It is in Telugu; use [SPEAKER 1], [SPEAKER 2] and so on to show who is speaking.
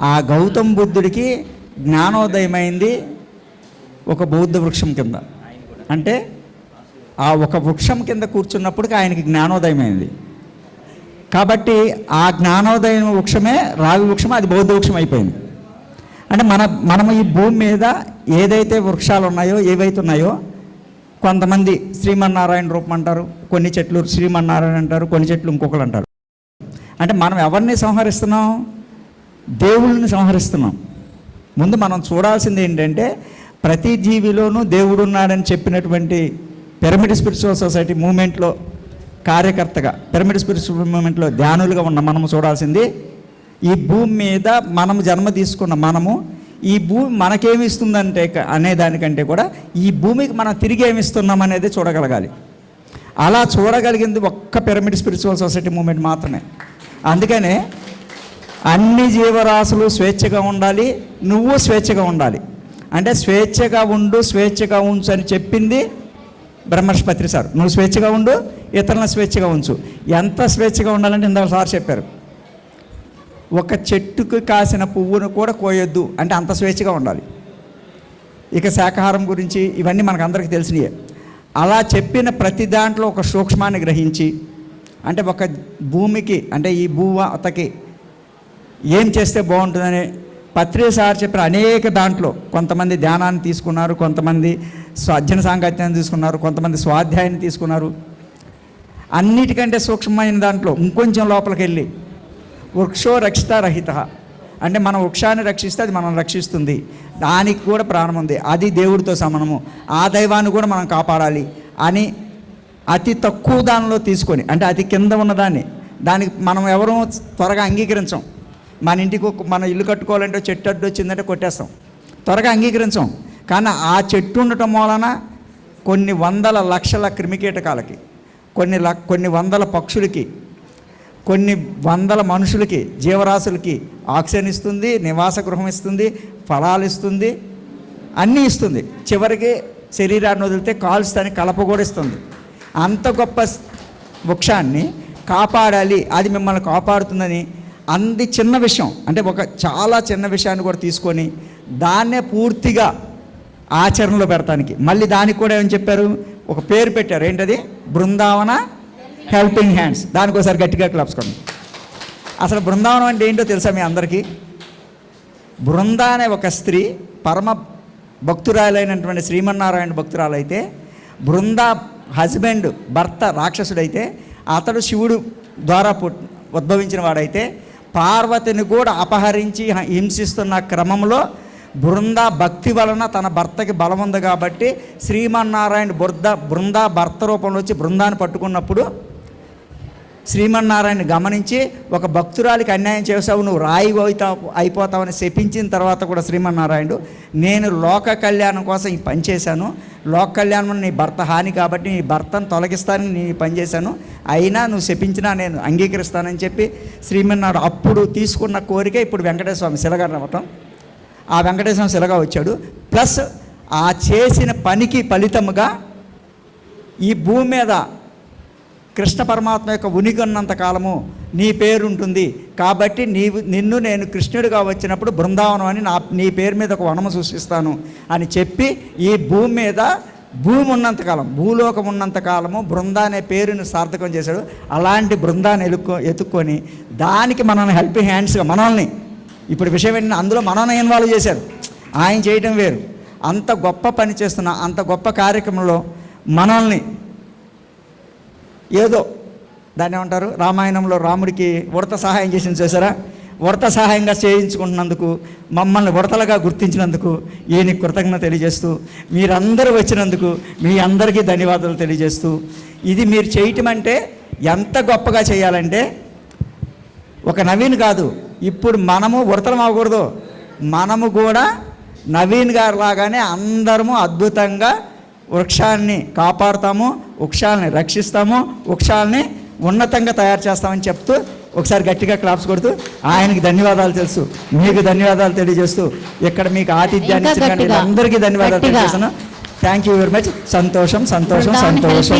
[SPEAKER 1] ఆ గౌతమ్ బుద్ధుడికి జ్ఞానోదయమైంది ఒక బౌద్ధ వృక్షం కింద. అంటే ఆ ఒక వృక్షం కింద కూర్చున్నప్పటికి ఆయనకి జ్ఞానోదయమైంది. కాబట్టి ఆ జ్ఞానోదయం వృక్షమే రావి వృక్షం అది బౌద్ధ వృక్షం అయిపోయింది. అంటే మన మనం ఈ భూమి మీద ఏదైతే వృక్షాలు ఉన్నాయో ఏవైతే ఉన్నాయో కొంతమంది శ్రీమన్నారాయణ రూపం అంటారు కొన్ని చెట్లు శ్రీమన్నారాయణ అంటారు కొన్ని చెట్లు ఇంకొకరు అంటారు. అంటే మనం ఎవరిని సంహరిస్తున్నాం? దేవుళ్ళని సంహరిస్తున్నాం. ముందు మనం చూడాల్సింది ఏంటంటే ప్రతి జీవిలోనూ దేవుడు ఉన్నాడని చెప్పినటువంటి పిరమిడ్ స్పిరిచువల్ సొసైటీ మూమెంట్లో కార్యకర్తగా పిరమిడ్ స్పిరిచువల్ మూమెంట్లో ధ్యానులుగా ఉన్న మనము చూడాల్సింది ఈ భూమి మీద మనము జన్మ తీసుకున్న మనము ఈ భూమి మనకేమిస్తుందంటే అనే దానికంటే కూడా ఈ భూమికి మనం తిరిగి ఏమిస్తున్నాం అనేది చూడగలగాలి. అలా చూడగలిగింది ఒక్క పిరమిడ్ స్పిరిచువల్ సొసైటీ మూమెంట్ మాత్రమే. అందుకనే అన్ని జీవరాశులు స్వేచ్ఛగా ఉండాలి నువ్వు స్వేచ్ఛగా ఉండాలి. అంటే స్వేచ్ఛగా ఉండు స్వేచ్ఛగా ఉంచు అని చెప్పింది బ్రహ్మర్షపత్రి సార్. నువ్వు స్వేచ్ఛగా ఉండు ఇతరులను స్వేచ్ఛగా ఉంచు. ఎంత స్వేచ్ఛగా ఉండాలంటే ఇందాక సార్ చెప్పారు. ఒక చెట్టుకు కాసిన పువ్వును కూడా కోయొద్దు అంటే అంత స్వేచ్ఛగా ఉండాలి. ఇక శాకాహారం గురించి ఇవన్నీ మనకు అందరికీ తెలిసినయే. అలా చెప్పిన ప్రతి దాంట్లో ఒక సూక్ష్మాన్ని గ్రహించి అంటే ఒక భూమికి అంటే ఈ భూవతకి ఏం చేస్తే బాగుంటుందని పత్రిక సార్ చెప్పిన అనేక దాంట్లో కొంతమంది ధ్యానాన్ని తీసుకున్నారు కొంతమంది స్వాధ్యన సాంగత్యాన్ని తీసుకున్నారు కొంతమంది స్వాధ్యాయాన్ని తీసుకున్నారు. అన్నిటికంటే సూక్ష్మమైన దాంట్లో ఇంకొంచెం లోపలికి వెళ్ళి వృక్షో రక్షిత రహిత. అంటే మన వృక్షాన్ని రక్షిస్తే అది మనం రక్షిస్తుంది. దానికి కూడా ప్రాణం ఉంది. అది దేవుడితో సమానము. ఆ దైవాన్ని కూడా మనం కాపాడాలి అని అతి తక్కువ దానిలో తీసుకొని అంటే అతి కింద ఉన్నదాన్ని దానికి మనం ఎవరూ త్వరగా అంగీకరించం. మన ఇంటికి మన ఇల్లు కట్టుకోవాలంటే చెట్టు అడ్డు వచ్చిందంటే కొట్టేస్తాం. త్వరగా అంగీకరించాం. కానీ ఆ చెట్టు ఉండటం వలన కొన్ని వందల లక్షల క్రిమికీటకాలకి కొన్ని ల కొన్ని వందల పక్షులకి కొన్ని వందల మనుషులకి జీవరాశులకి ఆక్సిజన్ ఇస్తుంది నివాస గృహం ఇస్తుంది ఫలాలు ఇస్తుంది అన్నీ ఇస్తుంది. చివరికి శరీరాన్ని వదిలితే కాల్స్తాని కలప కూడా ఇస్తుంది. అంత గొప్ప వృక్షాన్ని కాపాడాలి. అది మిమ్మల్ని కాపాడుతుందని అంది చిన్న విషయం. అంటే ఒక చాలా చిన్న విషయాన్ని కూడా తీసుకొని దాన్నే పూర్తిగా ఆచరణలో పెడతానికి. మళ్ళీ దానికి కూడా ఏమని చెప్పారు? ఒక పేరు పెట్టారు. ఏంటది? Brindavana helping hands. దానికి ఒకసారి గట్టిగా క్లాప్సుకోండి అసలు బృందావనం అంటే ఏంటో తెలుసా మీ అందరికీ? బృంద అనే ఒక స్త్రీ పరమ భక్తురాలైనటువంటి శ్రీమన్నారాయణ భక్తురాలైతే బృంద హస్బెండ్ భర్త రాక్షసుడైతే అతడు శివుడు ద్వారా ఉద్భవించిన వాడైతే పార్వతిని కూడా అపహరించి హింసిస్తున్న క్రమంలో బృంద భక్తి వలన తన భర్తకి బలం ఉంది కాబట్టి శ్రీమన్నారాయణ బృంద బృంద భర్త రూపంలో వచ్చి బృందాన్ని పట్టుకున్నప్పుడు శ్రీమన్నారాయణ గమనించి ఒక భక్తురాలికి అన్యాయం చేసావు నువ్వు రాయి అవుతావు అయిపోతావని శపించిన తర్వాత కూడా శ్రీమన్నారాయణుడు నేను లోక కళ్యాణం కోసం ఈ పని చేశాను. లోక కళ్యాణం నీ భర్త హాని కాబట్టి నీ భర్తను తొలగిస్తానని నీ పని చేశాను. అయినా నువ్వు శపించినా నేను అంగీకరిస్తానని చెప్పి శ్రీమన్నాడు అప్పుడు తీసుకున్న కోరిక ఇప్పుడు వెంకటేశ్వర స్వామి శిలగా రావటం. ఆ వెంకటేశ్వర శిలగా వచ్చాడు. ప్లస్ ఆ చేసిన పనికి ఫలితముగా ఈ భూమి మీద కృష్ణ పరమాత్మ యొక్క ఉనికి ఉన్నంత కాలము నీ పేరు ఉంటుంది కాబట్టి నీవు నిన్ను నేను కృష్ణుడిగా వచ్చినప్పుడు బృందావనం అని నా నీ పేరు మీద ఒక వనము సృష్టిస్తాను అని చెప్పి ఈ భూమి మీద భూమి ఉన్నంతకాలం భూలోకం ఉన్నంతకాలము బృంద అనే పేరుని సార్థకం చేశాడు. అలాంటి బృందాన్ని ఎలుక్కో ఎత్తుక్కొని దానికి మనల్ని హెల్పింగ్ హ్యాండ్స్గా మనల్ని. ఇప్పుడు విషయం ఏంటంటే అందులో మనల్ని ఇన్వాల్వ్ చేశారు. ఆయన చేయడం వేరు. అంత గొప్ప పని చేస్తున్న అంత గొప్ప కార్యక్రమంలో మనల్ని ఏదో దాన్ని ఏమంటారు? రామాయణంలో రాముడికి ఉడత సహాయం చేసింది చూసారా? ఉడత సహాయంగా చేయించుకుంటున్నందుకు మమ్మల్ని ఉడతలుగా గుర్తించినందుకు ఈయన కృతజ్ఞత తెలియజేస్తూ మీరందరూ వచ్చినందుకు మీ అందరికీ ధన్యవాదాలు తెలియజేస్తూ ఇది మీరు చేయటం అంటే ఎంత గొప్పగా చేయాలంటే ఒక నవీన్ కాదు ఇప్పుడు మనము ఉడతలం అవ్వకూడదు. మనము కూడా నవీన్ గారు లాగానే అందరము అద్భుతంగా వృక్షాన్ని కాపాడుతాము వృక్షాలని రక్షిస్తాము వృక్షాలని ఉన్నతంగా తయారు చేస్తామని చెప్తూ ఒకసారి గట్టిగా క్లాప్స్ కొడుతూ ఆయనకి ధన్యవాదాలు తెలుసు మీకు ధన్యవాదాలు తెలియజేస్తూ ఇక్కడ మీకు ఆతిథ్యాన్ని ఇచ్చిన. అందరికీ ధన్యవాదాలు. తెలియజేస్తున్నాను థ్యాంక్ యూ వెరీ మచ్ సంతోషం సంతోషం సంతోషం